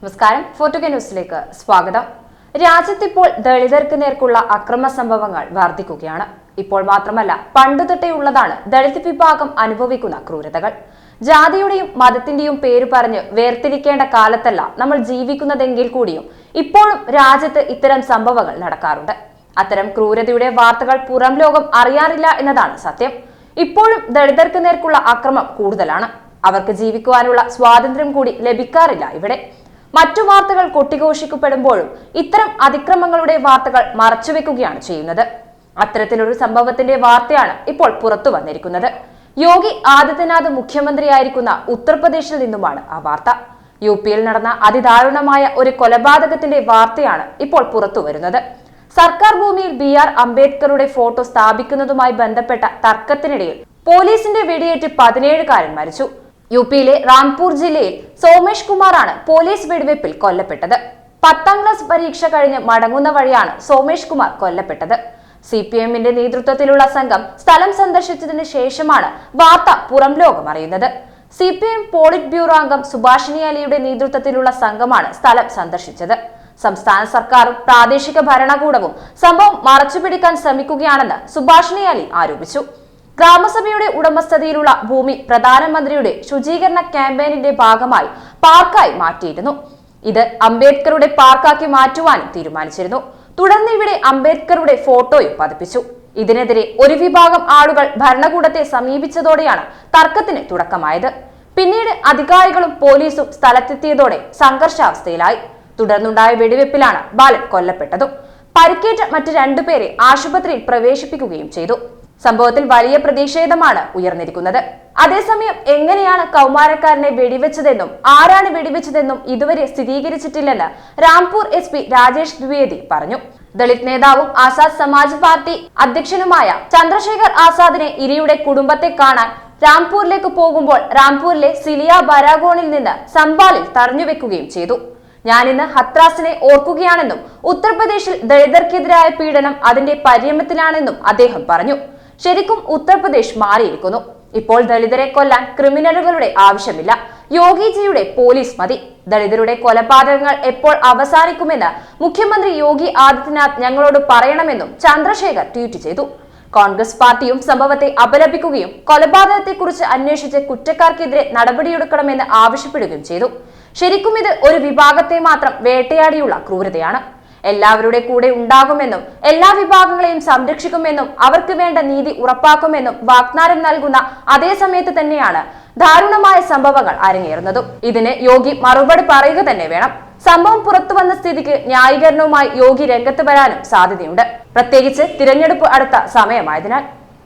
നമസ്കാരം. ഫോർട്ടുഗ ന്യൂസിലേക്ക് സ്വാഗതം. രാജ്യത്തിപ്പോൾ ദളിതർക്ക് നേർക്കുള്ള അക്രമ സംഭവങ്ങൾ വർദ്ധിക്കുകയാണ്. ഇപ്പോൾ മാത്രമല്ല പണ്ടുതൊട്ടേ ഉള്ളതാണ് ദളിത് വിഭാഗം അനുഭവിക്കുന്ന ക്രൂരതകൾ. ജാതിയുടെയും മതത്തിന്റെയും പേര് പറഞ്ഞ് വേർതിരിക്കേണ്ട കാലത്തല്ല നമ്മൾ ജീവിക്കുന്നതെങ്കിൽ കൂടിയും ഇപ്പോഴും രാജ്യത്ത് ഇത്തരം സംഭവങ്ങൾ നടക്കാറുണ്ട്. അത്തരം ക്രൂരതയുടെ വാർത്തകൾ പുറം ലോകം അറിയാറില്ല എന്നതാണ് സത്യം. ഇപ്പോഴും ദളിതർക്ക് നേർക്കുള്ള അക്രമം കൂടുതലാണ്. അവർക്ക് ജീവിക്കുവാനുള്ള സ്വാതന്ത്ര്യം കൂടി ലഭിക്കാറില്ല ഇവിടെ. മറ്റു വാർത്തകൾ കൊട്ടിഘോഷിക്കപ്പെടുമ്പോഴും ഇത്തരം അതിക്രമങ്ങളുടെ വാർത്തകൾ മറച്ചുവെക്കുകയാണ് ചെയ്യുന്നത്. അത്തരത്തിലൊരു സംഭവത്തിന്റെ വാർത്തയാണ് ഇപ്പോൾ പുറത്തു വന്നിരിക്കുന്നത്. യോഗി ആദിത്യനാഥ് മുഖ്യമന്ത്രിയായിരിക്കുന്ന ഉത്തർപ്രദേശിൽ നിന്നുമാണ് ആ വാർത്ത. യു പിയിൽ നടന്ന അതിദാരുണമായ ഒരു കൊലപാതകത്തിന്റെ വാർത്തയാണ് ഇപ്പോൾ പുറത്തു വരുന്നത്. സർക്കാർ ഭൂമിയിൽ ബി ആർ അംബേദ്കറുടെ ഫോട്ടോ സ്ഥാപിക്കുന്നതുമായി ബന്ധപ്പെട്ട തർക്കത്തിനിടയിൽ പോലീസിന്റെ വെടിയേറ്റ് പതിനേഴുകാരൻ മരിച്ചു. യു പിയിലെ റാംപൂർ ജില്ലയിൽ സോമേഷ് കുമാറാണ് പോലീസ് വെടിവെപ്പിൽ കൊല്ലപ്പെട്ടത്. പത്താം ക്ലാസ് പരീക്ഷ കഴിഞ്ഞ് മടങ്ങുന്ന വഴിയാണ് സോമേഷ് കുമാർ കൊല്ലപ്പെട്ടത്. സി പി എമ്മിന്റെ നേതൃത്വത്തിലുള്ള സംഘം സ്ഥലം സന്ദർശിച്ചതിന് ശേഷമാണ് വാർത്ത പുറം ലോകം അറിയുന്നത്. C P M politburo അംഗം സുഭാഷിണി അലിയുടെ നേതൃത്വത്തിലുള്ള സംഘമാണ് സ്ഥലം സന്ദർശിച്ചത്. സംസ്ഥാന സർക്കാരും പ്രാദേശിക ഭരണകൂടവും സംഭവം മറച്ചുപിടിക്കാൻ ശ്രമിക്കുകയാണെന്ന് സുഭാഷിണി അലി ആരോപിച്ചു. ഗ്രാമസഭയുടെ ഉടമസ്ഥതയിലുള്ള ഭൂമി പ്രധാനമന്ത്രിയുടെ ശുചീകരണ ക്യാമ്പയിനിന്റെ ഭാഗമായി പാർക്കായി മാറ്റിയിരുന്നു. ഇത് അംബേദ്കറുടെ പാർക്കാക്കി മാറ്റുവാനും തീരുമാനിച്ചിരുന്നു. തുടർന്ന് ഇവിടെ അംബേദ്കറുടെ ഫോട്ടോയും പതിപ്പിച്ചു. ഇതിനെതിരെ ഒരു വിഭാഗം ആളുകൾ ഭരണകൂടത്തെ സമീപിച്ചതോടെയാണ് തർക്കത്തിന് തുടക്കമായത്. പിന്നീട് അധികാരികളും പോലീസും സ്ഥലത്തെത്തിയതോടെ സംഘർഷാവസ്ഥയിലായി. തുടർന്നുണ്ടായ വെടിവെപ്പിലാണ് ബാലൻ കൊല്ലപ്പെട്ടതും. പരിക്കേറ്റ മറ്റ് രണ്ടുപേരെ ആശുപത്രിയിൽ പ്രവേശിപ്പിക്കുകയും ചെയ്തു. സംഭവത്തിൽ വലിയ പ്രതിഷേധമാണ് ഉയർന്നിരിക്കുന്നത്. അതേസമയം എങ്ങനെയാണ് കൗമാരക്കാരനെ വെടിവെച്ചതെന്നും ആരാണ് വെടിവെച്ചതെന്നും ഇതുവരെ സ്ഥിരീകരിച്ചിട്ടില്ലെന്ന് രാംപൂർ എസ് പി രാജേഷ് ദ്വിവേദി പറഞ്ഞു. ദളിത് നേതാവും ആസാദ് സമാജ് പാർട്ടി അധ്യക്ഷനുമായ ചന്ദ്രശേഖർ ആസാദിനെ ഇരിയുടെ കുടുംബത്തെ കാണാൻ രാംപൂരിലേക്ക് പോകുമ്പോൾ രാംപൂരിലെ സിലിയ ബരാഗോണിൽ നിന്ന് സംബാലിൽ തടഞ്ഞുവെക്കുകയും ചെയ്തു. ഞാനിന്ന് ഹത്രാസിനെ ഓർക്കുകയാണെന്നും ഉത്തർപ്രദേശിൽ ദളിതർക്കെതിരായ പീഡനം അതിന്റെ പര്യമത്തിലാണെന്നും അദ്ദേഹം പറഞ്ഞു. ശരിക്കും ഉത്തർപ്രദേശ് മാറിയിരിക്കുന്നു. ഇപ്പോൾ ദളിതരെ കൊല്ലാൻ ക്രിമിനലുകളുടെ ആവശ്യമില്ല. യോഗിജിയുടെ പോലീസ് മതി. ദളിതരുടെ കൊലപാതകങ്ങൾ എപ്പോൾ അവസാനിക്കുമെന്ന് മുഖ്യമന്ത്രി യോഗി ആദിത്യനാഥ് ഞങ്ങളോട് പറയണമെന്നും ചന്ദ്രശേഖർ ട്വീറ്റ് ചെയ്തു. കോൺഗ്രസ് പാർട്ടിയും സംഭവത്തെ അപലപിക്കുകയും കൊലപാതകത്തെക്കുറിച്ച് അന്വേഷിച്ച് കുറ്റക്കാർക്കെതിരെ നടപടിയെടുക്കണമെന്ന് ആവശ്യപ്പെടുകയും ചെയ്തു. ശരിക്കും ഇത് ഒരു വിഭാഗത്തെ മാത്രം വേട്ടയാടിയുള്ള ക്രൂരതയാണ്. എല്ലാവരുടെ കൂടെ ഉണ്ടാകുമെന്നും എല്ലാ വിഭാഗങ്ങളെയും സംരക്ഷിക്കുമെന്നും അവർക്ക് വേണ്ട നീതി ഉറപ്പാക്കുമെന്നും വാഗ്ദാനം നൽകുന്ന അതേ സമയത്ത് തന്നെയാണ് ദാരുണമായ സംഭവങ്ങൾ അരങ്ങേറുന്നതും. ഇതിന് യോഗി മറുപടി പറയുക തന്നെ വേണം. സംഭവം പുറത്തു വന്ന സ്ഥിതിക്ക് ന്യായീകരണവുമായി യോഗി രംഗത്ത് വരാനും സാധ്യതയുണ്ട്. പ്രത്യേകിച്ച് തിരഞ്ഞെടുപ്പ് അടുത്ത സമയമായതിനാൽ.